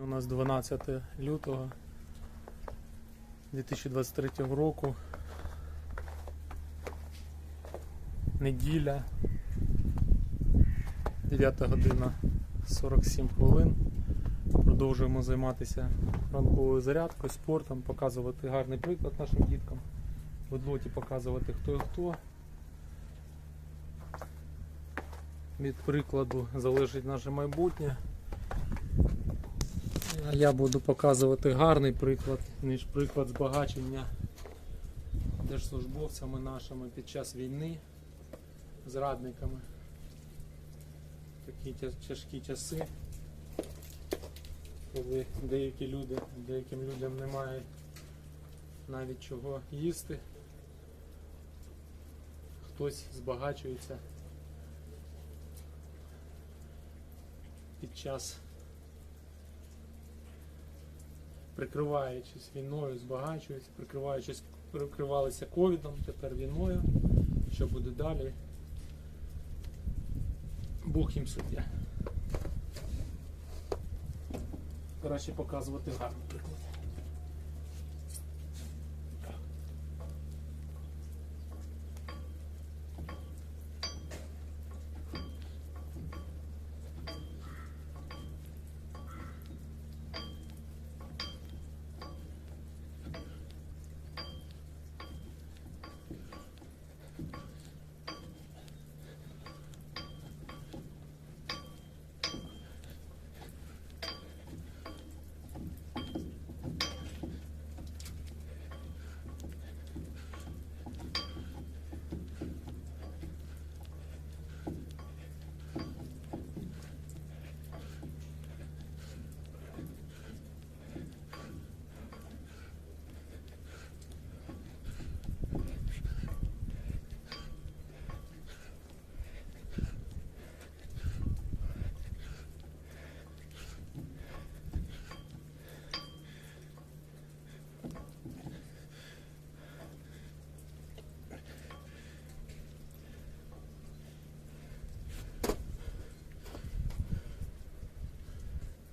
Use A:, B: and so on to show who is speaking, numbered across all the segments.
A: У нас 12 лютого 2023 року. Неділя. 9 година 47 хвилин. Продовжуємо займатися ранковою зарядкою, спортом, показувати гарний приклад нашим діткам. В одлоті показувати хто і хто. Від прикладу залежить наше майбутнє. А я буду показувати гарний приклад, ніж приклад збагачення держслужбовцями нашими під час війни, зрадниками. Такі тяжкі часи, коли деякі люди, деяким людям немає навіть чого їсти. Хтось збагачується під час прикриваючись війною, збагачуються, прикриваючись, прикривалися ковідом, тепер війною. Що буде далі? Бог їм суддя. Краще показувати гарний приклад.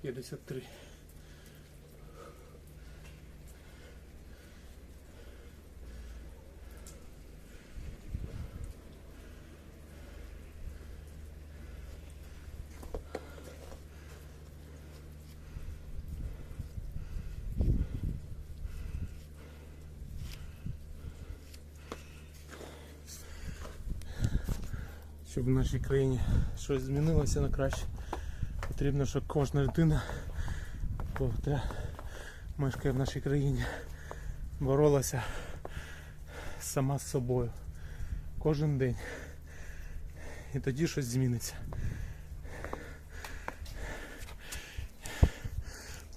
A: П'ятдесят три. Щоб в нашій країні щось змінилося на краще, Потрібно, щоб кожна людина, яка мешкає в нашій країні, боролася сама з собою кожен день. І тоді щось зміниться.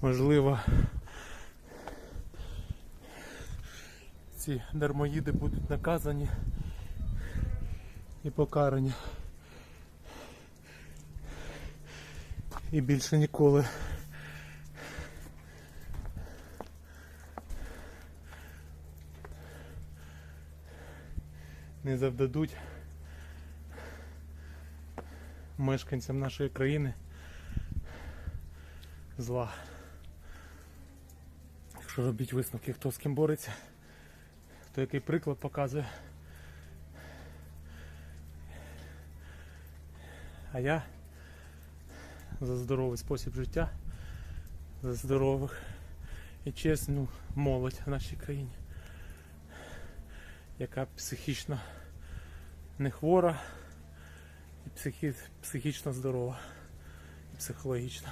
A: Можливо, ці дармоїди будуть наказані і покарані. І більше ніколи. Не завдадуть мешканцям нашої країни зла. Якщо робіть висновки, хто з ким бореться, хто який приклад показує. А я за здоровий спосіб життя, за здорових і чесну молодь в нашій країні, яка психічно не хвора і психі- психічно здорова і психологічно.